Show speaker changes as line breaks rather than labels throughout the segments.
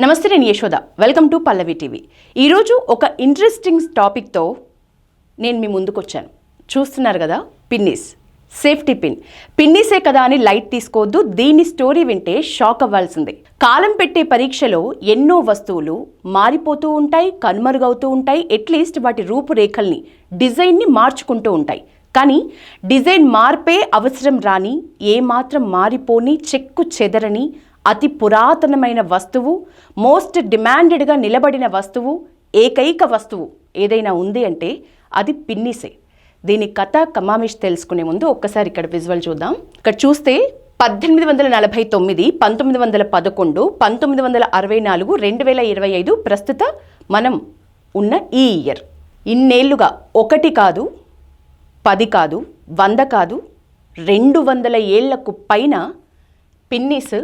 నమస్తే నేను Yashoda. Welcome to Pallavi TV ఈరోజు ఒక ఇంట్రెస్టింగ్ టాపిక్తో నేను మీ ముందుకొచ్చాను. చూస్తున్నారు కదా? పిన్నిస్ సేఫ్టీ పిన్ పిన్నిసే కదా అని లైట్ తీసుకోవద్దు. దీని స్టోరీ వింటే షాక్ అవ్వాల్సిందే. కాలం పెట్టే పరీక్షలో ఎన్నో వస్తువులు మారిపోతూ ఉంటాయి కనుమరుగవుతూ ఉంటాయి అట్లీస్ట్ వాటి రూపురేఖల్ని డిజైన్ని మార్చుకుంటూ ఉంటాయి. కానీ డిజైన్ మార్పే అవసరం రాని ఏమాత్రం మారిపోని చెక్కు చెదరని అతి పురాతనమైన వస్తువు మోస్ట్ డిమాండెడ్గా నిలబడిన వస్తువు ఏకైక వస్తువు ఏదైనా ఉంది అంటే అది పిన్నిసే. దీని కథ కమామిష్ తెలుసుకునే ముందు ఒక్కసారి ఇక్కడ విజువల్ చూద్దాం. ఇక్కడ చూస్తే పద్దెనిమిది వందల నలభై తొమ్మిది పంతొమ్మిది వందల పదకొండు పంతొమ్మిది వందల అరవై నాలుగు రెండు వేల ఇరవై ఐదు ప్రస్తుత మనం ఉన్న ఈ ఇయర్. ఇన్నేళ్ళుగా ఒకటి కాదు పది కాదు వంద కాదు రెండు వందల ఏళ్ళకు పైన పిన్నిస్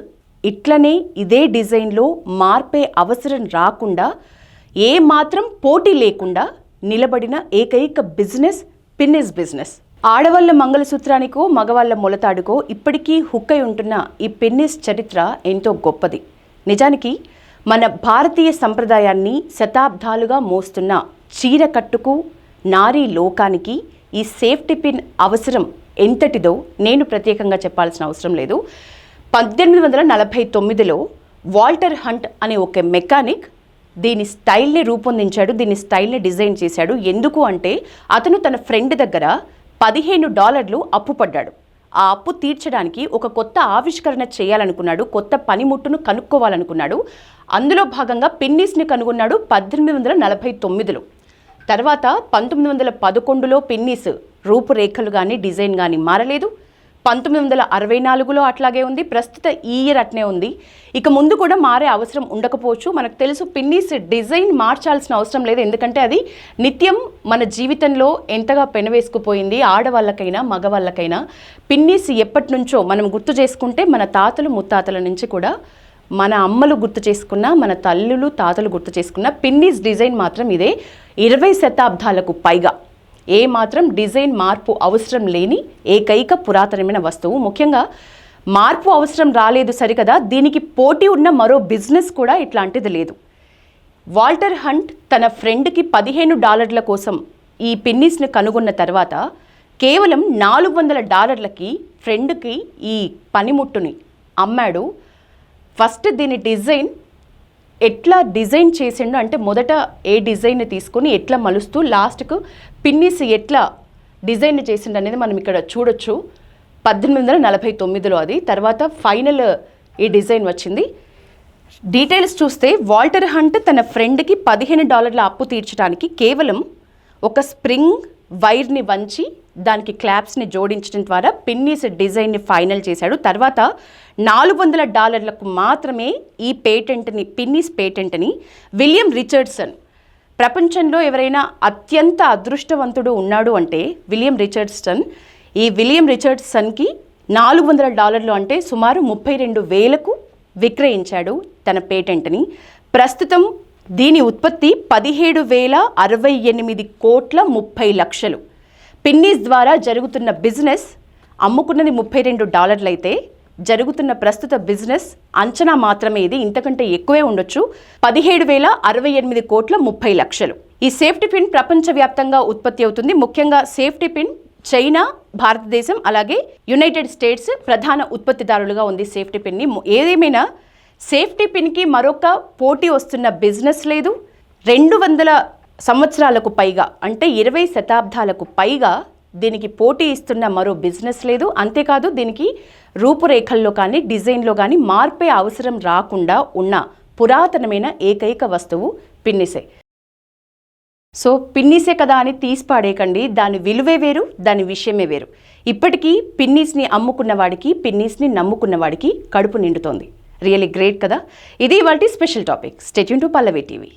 ఇట్లనే ఇదే డిజైన్లో మార్పే అవసరం రాకుండా ఏ మాత్రం పోటీ లేకుండా నిలబడిన ఏకైక బిజినెస్ పిన్నిస్ బిజినెస్. ఆడవాళ్ళ మంగళసూత్రానికో మగవాళ్ళ మొలతాడుకో ఇప్పటికీ హుక్కై ఉంటున్న ఈ పిన్నిస్ చరిత్ర ఎంతో గొప్పది. నిజానికి మన భారతీయ సంప్రదాయాన్ని శతాబ్దాలుగా మోస్తున్న చీరకట్టుకు నారీ లోకానికి ఈ సేఫ్టీ పిన్ అవసరం ఎంతటిదో నేను ప్రత్యేకంగా చెప్పాల్సిన అవసరం లేదు. పద్దెనిమిది వందల నలభై తొమ్మిదిలో వాల్టర్ హంట్ అనే ఒక మెకానిక్ దీని స్టైల్ని రూపొందించాడు దీని స్టైల్ని డిజైన్ చేశాడు. ఎందుకు అంటే అతను తన ఫ్రెండ్ దగ్గర పదిహేను డాలర్లు అప్పు పడ్డాడు. ఆ అప్పు తీర్చడానికి ఒక కొత్త ఆవిష్కరణ చేయాలనుకున్నాడు కొత్త పనిముట్టును కనుక్కోవాలనుకున్నాడు. అందులో భాగంగా పిన్నిస్ని కనుగొన్నాడు పద్దెనిమిది వందల నలభై తొమ్మిదిలో. తర్వాత పంతొమ్మిది వందల పదకొండులో పిన్నిస్ రూపురేఖలు కానీ డిజైన్ కానీ మారలేదు. పంతొమ్మిది వందల అరవై నాలుగులో అట్లాగే ఉంది. ప్రస్తుత ఈ ఇయర్ అట్నే ఉంది. ఇక ముందు కూడా మారే అవసరం ఉండకపోవచ్చు. మనకు తెలుసు పిన్నీస్ డిజైన్ మార్చాల్సిన అవసరం లేదు. ఎందుకంటే అది నిత్యం మన జీవితంలో ఎంతగా పెనవేసుకుపోయింది. ఆడవాళ్ళకైనా మగవాళ్ళకైనా. పిన్నీస్ ఎప్పటి నుంచో మనం గుర్తు చేసుకుంటే మన తాతలు ముత్తాతల నుంచి కూడా మన అమ్మలు గుర్తు చేసుకున్న మన తల్లులు తాతలు గుర్తు చేసుకున్న పిన్నీస్ డిజైన్ మాత్రం ఇదే. ఇరవై శతాబ్దాలకు పైగా ఏ మాత్రం డిజైన్ మార్పు అవసరం లేని ఏకైక పురాతనమైన వస్తువు. ముఖ్యంగా మార్పు అవసరం రాలేదు సరికదా దీనికి పోటీ ఉన్న మరో బిజినెస్ కూడా ఇట్లాంటిది లేదు. వాల్టర్ హంట్ తన ఫ్రెండ్కి పదిహేను డాలర్ల కోసం ఈ పిన్నిస్ని కనుగొన్న తర్వాత కేవలం నాలుగు వందల డాలర్లకి ఫ్రెండ్కి ఈ పనిముట్టుని అమ్మాడు. ఫస్ట్ దీని డిజైన్ ఎట్లా డిజైన్ చేసిండో అంటే మొదట ఏ డిజైన్ తీసుకొని ఎట్లా మలుస్తూ లాస్ట్కు పిన్నిస్ ఎట్లా డిజైన్ చేసిండు అనేది మనం ఇక్కడ చూడొచ్చు. పద్దెనిమిది వందల నలభై తొమ్మిదిలో అది. తర్వాత ఫైనల్ ఈ డిజైన్ వచ్చింది. డీటెయిల్స్ చూస్తే వాల్టర్ హంట్ తన ఫ్రెండ్కి పదిహేను డాలర్ల అప్పు తీర్చడానికి కేవలం ఒక స్ప్రింగ్ వైర్ని వంచి దానికి క్లాప్స్ని జోడించడం ద్వారా పిన్నీస్ డిజైన్ని ఫైనల్ చేశాడు. తర్వాత నాలుగు వందల డాలర్లకు మాత్రమే ఈ పేటెంట్ని పిన్నీస్ పేటెంట్ని విలియం రిచర్డ్సన్ ప్రపంచంలో ఎవరైనా అత్యంత అదృష్టవంతుడు ఉన్నాడు అంటే విలియం రిచర్డ్సన్. ఈ విలియం రిచర్డ్సన్కి నాలుగు వందల డాలర్లు అంటే సుమారు ముప్పై రెండు వేలకు విక్రయించాడు తన పేటెంట్ని ప్రస్తుతం దీని ఉత్పత్తి పదిహేడు వేల అరవై ఎనిమిది కోట్ల ముప్పై లక్షలు. పిన్నీస్ ద్వారా జరుగుతున్న బిజినెస్ అమ్ముకున్నది ముప్పై రెండు డాలర్లు అయితే జరుగుతున్న ప్రస్తుత బిజినెస్ అంచనా మాత్రమే ఇది. ఇంతకంటే ఎక్కువే ఉండొచ్చు. పదిహేడు వేల అరవై ఎనిమిది కోట్ల ముప్పై లక్షలు. ఈ సేఫ్టీ పిన్ ప్రపంచవ్యాప్తంగా ఉత్పత్తి అవుతుంది. ముఖ్యంగా సేఫ్టీ పిన్ చైనా భారతదేశం అలాగే యునైటెడ్ స్టేట్స్ ప్రధాన ఉత్పత్తిదారులుగా ఉంది సేఫ్టీ పిన్ని. ఏదేమైనా సేఫ్టీ పిన్కి మరొక పోటీ వస్తున్న బిజినెస్ లేదు. రెండు వందల సంవత్సరాలకు పైగా అంటే ఇరవై శతాబ్దాలకు పైగా దీనికి పోటీ ఇస్తున్న మరో బిజినెస్ లేదు. అంతేకాదు దీనికి రూపురేఖల్లో కానీ డిజైన్లో కానీ మార్పే అవసరం రాకుండా ఉన్న పురాతనమైన ఏకైక వస్తువు పిన్నిసే. సో పిన్నిసే కదా అని తీసి పాడేయకండి. దాని విలువే వేరు దాని విషయమే వేరు. ఇప్పటికీ పిన్నీస్ని అమ్ముకున్న వాడికి పిన్నీస్ని నమ్ముకున్న వాడికి కడుపు నిండుతోంది. రియలీ గ్రేట్ కదా? ఇది వాటి special topic. Stay tuned to Pallavi TV